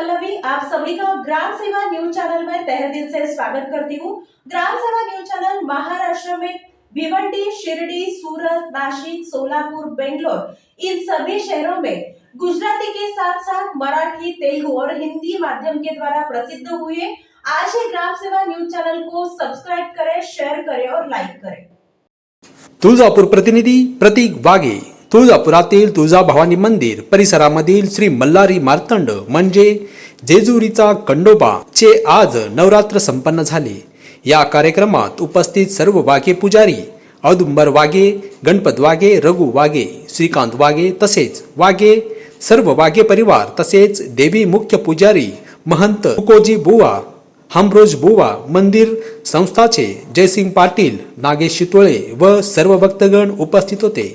पल्लवी, आप सभी का ग्राम सेवा न्यूज़ चैनल में तहे दिल से स्वागत करती हूँ। ग्राम सेवा न्यूज़ चैनल महाराष्ट्र में भिवंडी, शिरडी, सूरत नासिक सोलापुर, बेंगलोर, इन सभी शहरों में गुजराती के साथ साथ मराठी, तेलुगु और हिंदी माध्यम के द्वारा प्रसिद्ध हुए आज ही ग्राम सेवा न्यूज़ चैनल को सब्सक्राइब करें शेयर करें और लाइक करें। तुलजापुर प्रतिनिधि प्रतीक वाघे तुळजापुरातील तुळजाभवानी मंदिर परिसरामधील श्री मल्हारी मार्तंड म्हणजे जेजुरीचा कंडोबा चे आज नवरात्र संपन्न झाले. या कार्यक्रमात उपस्थित सर्व वाघे पुजारी औदुंबर वाघे गणपत वाघे रघु वाघे श्रीकांत वाघे तसेच वाघे सर्व वाघे परिवार तसेच देवी मुख्य पुजारी महंत तुकोजी बुवा हमरोज बुवा मंदिर संस्थाचे जयसिंग पाटील नागेश शितोळे व सर्व भक्तगण उपस्थित होते.